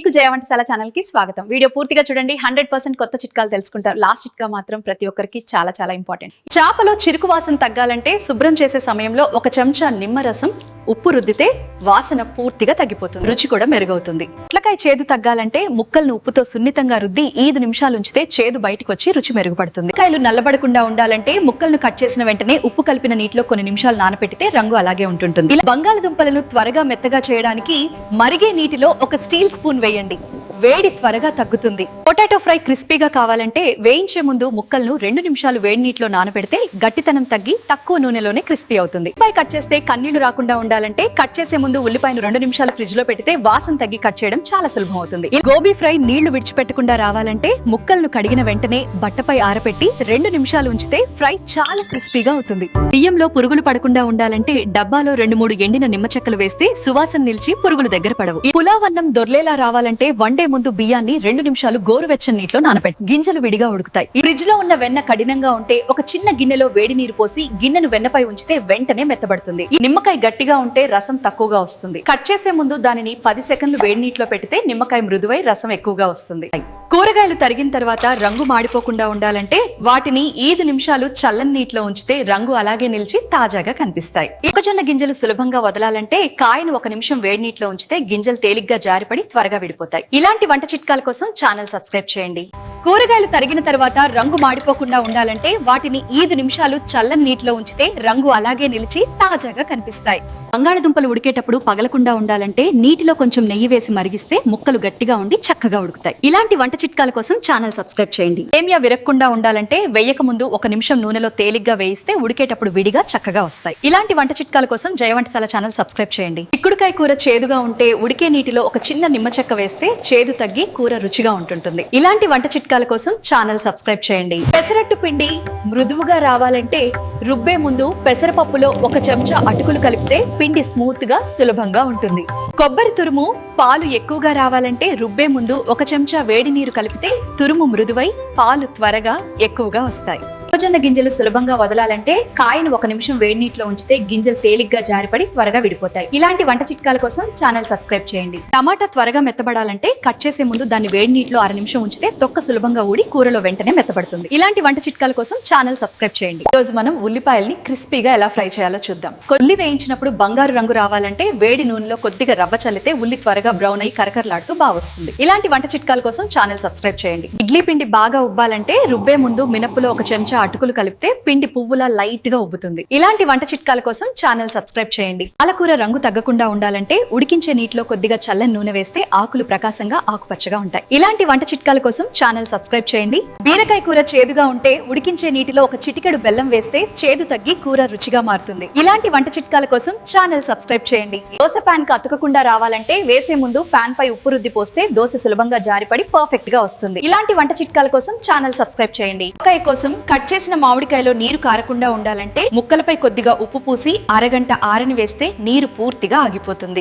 మీకు జయ ఛానల్కి స్వాగతం. వీడియో పూర్తిగా చూడండి. హండ్రెడ్ పర్సెంట్ కొత్త చిట్కాలు తెలుసుకుంటారు. లాస్ట్ చిట్కా మాత్రం ప్రతి ఒక్కరికి చాలా చాలా ఇంపార్టెంట్. చేపలో చిరుకు వాసన తగ్గాలంటే శుభ్రం చేసే సమయంలో ఒక చెంచా నిమ్మరసం ఉప్పు రుద్దితే వాసన పూర్తిగా తగ్గిపోతుంది. రుచి కూడా మెరుగవుతుంది. పొట్లకాయ చేదు తగ్గాలంటే ముక్కలను ఉప్పుతో సున్నితంగా రుద్ది ఐదు నిమిషాలు ఉంచితే చేదు బయటకు వచ్చి రుచి మెరుగుపడుతుంది. కాయలు నల్లబడకుండా ఉండాలంటే ముక్కలను కట్ చేసిన వెంటనే ఉప్పు కలిపిన నీటిలో కొన్ని నిమిషాలు నానబెట్టితే రంగు అలాగే ఉంటుంటుంది. ఇలా బంగాళదుంపలను త్వరగా మెత్తగా చేయడానికి మరిగే నీటిలో ఒక స్టీల్ స్పూన్ వేయండి. వేడి త్వరగా తగ్గుతుంది. పొటాటో ఫ్రై క్రిస్పీగా కావాలంటే వేయించే ముందు ముక్కలను రెండు నిమిషాలు వేడి నీటిలో నానబెడితే గట్టితనం తగ్గి తక్కువ నూనెలోనే క్రిస్పీ అవుతుంది. ఉల్లిపాయ కట్ చేస్తే కన్నీళ్ళు రాకుండా ఉండాలంటే కట్ చేసే ముందు ఉల్లిపాయను రెండు నిమిషాలు ఫ్రిడ్జ్లో పెడితే వాసన తగ్గి కట్ చేయడం చాలా సులభం అవుతుంది. గోబీ ఫ్రై నీళ్ళు విడిచిపెట్టకుండా రావాలంటే ముక్కలను కడిగిన వెంటనే బట్టపై ఆరపెట్టి రెండు నిమిషాలు ఉంచితే ఫ్రై చాలా క్రిస్పీగా అవుతుంది. బియ్యంలో పురుగులు పడకుండా ఉండాలంటే డబ్బాలో రెండు మూడు ఎండిన నిమ్మ చెక్కలు వేస్తే సువాసన నిలిచి పురుగులు దగ్గర పడవు. ఈ పులావ్ అన్నం దొర్లేలా రావాలంటే వండే ముందు బియ్యాన్ని రెండు నిమిషాలు గోరువెచ్చని నీటిలో నానబెట్టి గింజలు విడిగా ఉడుకుతాయి. ఈ ఫ్రిడ్జ్లో ఉన్న వెన్న కఠినంగా ఉంటే ఒక చిన్న గిన్నెలో వేడి నీరు పోసి గిన్నెను వెన్నపై ఉంచితే వెంటనే మెత్తబడుతుంది. ఈ నిమ్మకాయ గట్టిగా ఉంటే రసం తక్కువగా వస్తుంది. కట్ చేసే ముందు దానిని పది సెకండ్లు వేడి నీటిలో పెడితే నిమ్మకాయ మృదువై రసం ఎక్కువగా వస్తుంది. కూరగాయలు తరిగిన తర్వాత రంగు మాడిపోకుండా ఉండాలంటే వాటిని ఐదు నిమిషాలు చల్లని నీటిలో ఉంచితే రంగు అలాగే నిలిచి తాజాగా కనిపిస్తాయి. మొక్కజొన్న గింజలు సులభంగా వదలాలంటే కాయను ఒక నిమిషం వేడి నీటిలో ఉంచితే గింజలు తేలిగ్గా జారిపడి త్వరగా విడిపోతాయి. ఇలాంటి వంట చిట్కాల కోసం ఛానల్ సబ్స్క్రైబ్ చేయండి. కూరగాయలు తరిగిన తర్వాత రంగు మాడిపోకుండా ఉండాలంటే వాటిని ఐదు నిమిషాలు చల్లని నీటిలో ఉంచితే రంగు అలాగే నిలిచి తాజాగా కనిపిస్తాయి. బంగాళదుంపలు ఉడికేటప్పుడు పగలకుండా ఉండాలంటే నీటిలో కొంచెం నెయ్యి వేసి మరిగిస్తే ముక్కలు గట్టిగా ఉండి చక్కగా ఉడుకుతాయి. ఇలాంటి వంట చిట్కాల కోసం ఛానల్ సబ్స్క్రైబ్ చేయండి. సేమియా విరక్కుండా ఉండాలంటే వేయక ముందు ఒక నిమిషం నూనెలో తేలిగ్గా వేయిస్తే ఉడికేటప్పుడు విడిగా చక్కగా వస్తాయి. ఇలాంటి వంట చిట్కాల కోసం జయవంటశాల ఛానల్ సబ్స్క్రైబ్ చేయండి. చిక్కుడుకాయ కూర చేదుగా ఉంటే ఉడికే నీటిలో ఒక చిన్న నిమ్మ చెక్క వేస్తే చేదు తగ్గి కూర రుచిగా ఉంటుంటుంది. ఇలాంటి వంట చిట్కాల కోసం ఛానల్ సబ్స్క్రైబ్ చేయండి. పెసరట్టు పిండి మృదువుగా రావాలంటే రుబ్బే ముందు పెసరపప్పులో ఒక చెంచా అటుకులు కలిపితే పిండి స్మూత్గా సులభంగా ఉంటుంది. కొబ్బరి తురుము పాలు ఎక్కువగా రావాలంటే రుబ్బే ముందు ఒక చెంచా వేడి నీరు కలిపితే తురుము మృదువై పాలు త్వరగా ఎక్కువగా వస్తాయి. మొక్కజొన్న గింజలు సులభంగా వదలాలంటే కాయను ఒక నిమిషం వేడి నీటిలో ఉంచితే గింజలు తేలిగ్గా జారిపడి త్వరగా విడిపోతాయి. ఇలాంటి వంట చిట్కాల కోసం ఛానల్ సబ్స్క్రైబ్ చేయండి. టమాటా త్వరగా మెత్తబడాలంటే కట్ చేసే ముందు దాన్ని వేడి నీటిలో అర నిమిషం ఉంచితే తొక్క సులభంగా ఊడి కూరలో వెంటనే మెత్తబడుతుంది. ఇలాంటి వంట చిట్కాల కోసం ఛానల్ సబ్స్క్రైబ్ చేయండి. ఈ రోజు మనం ఉల్లిపాయల్ని క్రిస్పీగా ఎలా ఫ్రై చేయాలో చూద్దాం. కొల్లి వేయించినప్పుడు బంగారు రంగు రావాలంటే వేడి నూనెలో కొద్దిగా రవ్వ చల్లితే ఉల్లి త్వరగా బ్రౌన్ అయ్యి కరకరలాడుతూ బాగా వస్తుంది ఇలాంటి వంట చిట్కాల కోసం ఛానల్ సబ్స్క్రైబ్ చేయండి. ఇడ్లీ పిండి బాగా ఉబ్బాలంటే రుబ్బే ముందు మినప్పులో ఒక చెంచా అటుకులు కలిపితే పిండి పువ్వులా లైట్గా ఉబ్బుతుంది. ఇలాంటి వంట చిట్కాల కోసం ఛానల్ సబ్స్క్రైబ్ చేయండి. పాలకూర రంగు తగ్గకుండా ఉండాలంటే ఉడికించే నీటిలో కొద్దిగా చల్లని నూనె వేస్తే ఆకులు ప్రకాశంగా ఆకుపచ్చగా ఉంటాయి. ఇలాంటి వంట చిట్కాల కోసం ఛానల్ సబ్స్క్రైబ్ చేయండి. బీరకాయ కూర చేదుగా ఉంటే ఉడికించే నీటిలో ఒక చిటికెడు బెల్లం వేస్తే చేదు తగ్గి కూర రుచిగా మారుతుంది. ఇలాంటి వంట చిట్కాల కోసం ఛానల్ సబ్స్క్రైబ్ చేయండి. దోశ ప్యాన్కు అతుకకుండా రావాలంటే వేసే ముందు ప్యాన్ పై ఉప్పు రుద్ది పోస్తే దోశ సులభంగా జారిపడి పర్ఫెక్ట్గా వస్తుంది. ఇలాంటి వంట చిట్కాల కోసం ఛానల్ సబ్స్క్రైబ్ చేయండి. వంకాయ కోసం కట్ చేసిన మామిడికాయలో నీరు కారకుండా ఉండాలంటే ముక్కలపై కొద్దిగా ఉప్పు పూసి అరగంట ఆరని వేస్తే నీరు పూర్తిగా ఆగిపోతుంది.